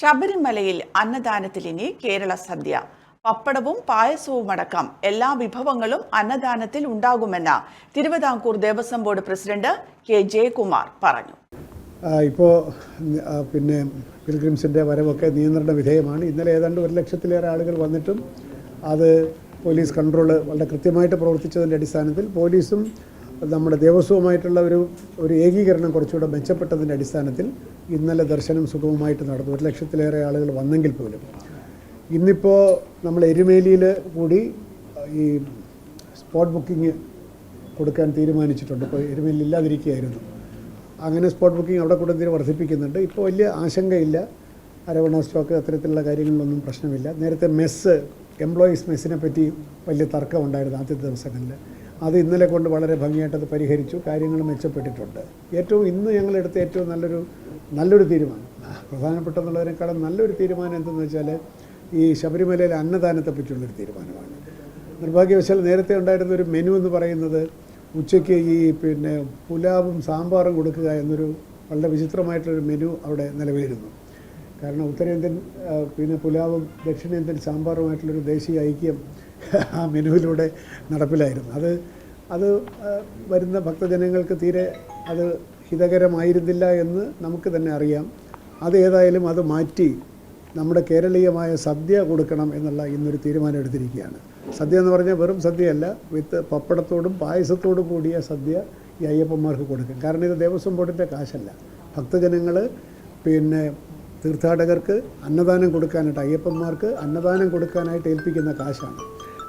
ശബരിമലയിൽ അന്നദാനത്തിൽ ഇനി കേരള സദ്യ പപ്പടവും പായസവും അടക്കം എല്ലാ വിഭവങ്ങളും അന്നദാനത്തിൽ ഉണ്ടാകുമെന്ന് Travancore Devaswom board president K. Jayakumar പറഞ്ഞു. ഇപ്പോൾ പിന്നെ പിൽഗ്രിംസിന്റെ വരവൊക്കെ നിയന്ത്രണ വിധേയമാണ്. ഇന്നലെ ഏതാണ്ട് ഒരു ലക്ഷത്തിലേറെ ആളുകൾ വന്നിട്ടും അത് പോലീസ് കൺട്രോൾ വളരെ കൃത്യമായിട്ട് പ്രവർത്തിച്ചതിന്റെ അടിസ്ഥാനത്തിൽ പോലീസും നമ്മുടെ ദേവസ്വവുമായിട്ടുള്ള ഒരു ഒരു ഏകീകരണം കുറച്ചുകൂടെ മെച്ചപ്പെട്ടതിന്റെ അടിസ്ഥാനത്തിൽ ഇന്നലെ ദർശനം സുഗമമായിട്ട് നടന്നു. ഒരു ലക്ഷത്തിലേറെ ആളുകൾ വന്നെങ്കിൽ പോലും. ഇന്നിപ്പോൾ നമ്മൾ എരുമേലിയിൽ കൂടി ഈ സ്പോട്ട് ബുക്കിംഗ് കൊടുക്കാൻ തീരുമാനിച്ചിട്ടുണ്ട്. ഇപ്പോൾ എരുമേലി ഇല്ലാതിരിക്കുകയായിരുന്നു. അങ്ങനെ സ്പോട്ട് ബുക്കിംഗ് അവിടെ കൂടെ എന്തെങ്കിലും വർദ്ധിപ്പിക്കുന്നുണ്ട്. ഇപ്പോൾ വലിയ ആശങ്കയില്ല. അരവണ സ്റ്റോക്ക് അത്തരത്തിലുള്ള കാര്യങ്ങളിലൊന്നും പ്രശ്നമില്ല. നേരത്തെ മെസ്സ് എംപ്ലോയീസ് മെസ്സിനെ പറ്റി വലിയ തർക്കമുണ്ടായിരുന്നു ആദ്യത്തെ ദിവസങ്ങളിൽ. അത് ഇന്നലെ കൊണ്ട് വളരെ ഭംഗിയായിട്ട് അത് പരിഹരിച്ചു. കാര്യങ്ങൾ മെച്ചപ്പെട്ടിട്ടുണ്ട്. ഏറ്റവും ഇന്ന് ഞങ്ങളെടുത്ത ഏറ്റവും നല്ലൊരു നല്ലൊരു തീരുമാനം. പ്രധാനപ്പെട്ടെന്നുള്ളതിനേക്കാളും നല്ലൊരു തീരുമാനം എന്തെന്ന് വെച്ചാൽ ഈ ശബരിമലയിലെ അന്നദാനത്തെ പറ്റിയുള്ളൊരു തീരുമാനമാണ്. നിർഭാഗ്യവശാൽ നേരത്തെ ഉണ്ടായിരുന്ന ഒരു മെനു എന്ന് പറയുന്നത് ഉച്ചയ്ക്ക് ഈ പിന്നെ പുലാവും സാമ്പാറും കൊടുക്കുക എന്നൊരു വളരെ വിചിത്രമായിട്ടുള്ളൊരു മെനു അവിടെ നിലവിലിരുന്നു. കാരണം ഉത്തരേന്ത്യൻ പിന്നെ പുലാവും ദക്ഷിണേന്ത്യൻ സാമ്പാറുമായിട്ടുള്ളൊരു ദേശീയ ഐക്യം ആ മെനുവിലൂടെ നടപ്പിലായിരുന്നു. അത് അത് വരുന്ന ഭക്തജനങ്ങൾക്ക് തീരെ അത് ഹിതകരമായിരുന്നില്ല എന്ന് നമുക്ക് തന്നെ അറിയാം. അത് ഏതായാലും അത് മാറ്റി നമ്മുടെ കേരളീയമായ സദ്യ കൊടുക്കണം എന്നുള്ള ഇന്നൊരു തീരുമാനം എടുത്തിരിക്കുകയാണ് സദ്യ എന്ന് പറഞ്ഞാൽ വെറും സദ്യയല്ല വിത്ത് പപ്പടത്തോടും പായസത്തോടും കൂടിയ സദ്യ ഈ അയ്യപ്പന്മാർക്ക് കൊടുക്കും. കാരണം ഇത് ദേവസ്വം ബോർഡിന്റെ കാശല്ല. ഭക്തജനങ്ങൾ പിന്നെ തീർത്ഥാടകർക്ക് അന്നദാനം കൊടുക്കാനായിട്ട് അയ്യപ്പന്മാർക്ക് അന്നദാനം കൊടുക്കാനായിട്ട് ഏൽപ്പിക്കുന്ന കാശാണ്.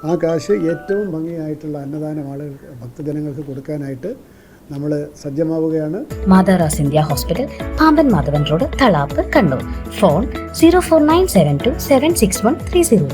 ആ കാശ് ഏറ്റവും ഭംഗിയായിട്ടുള്ള അന്നദാനം ആളുകൾക്ക് ഭക്തജനങ്ങൾക്ക് കൊടുക്കാനായിട്ട് നമ്മൾ സജ്ജമാവുകയാണ്. മാതാറാസ് India hospital Pamban Madhavan road Thalap Kannur. Phone zero four nine seven two seven six one three zero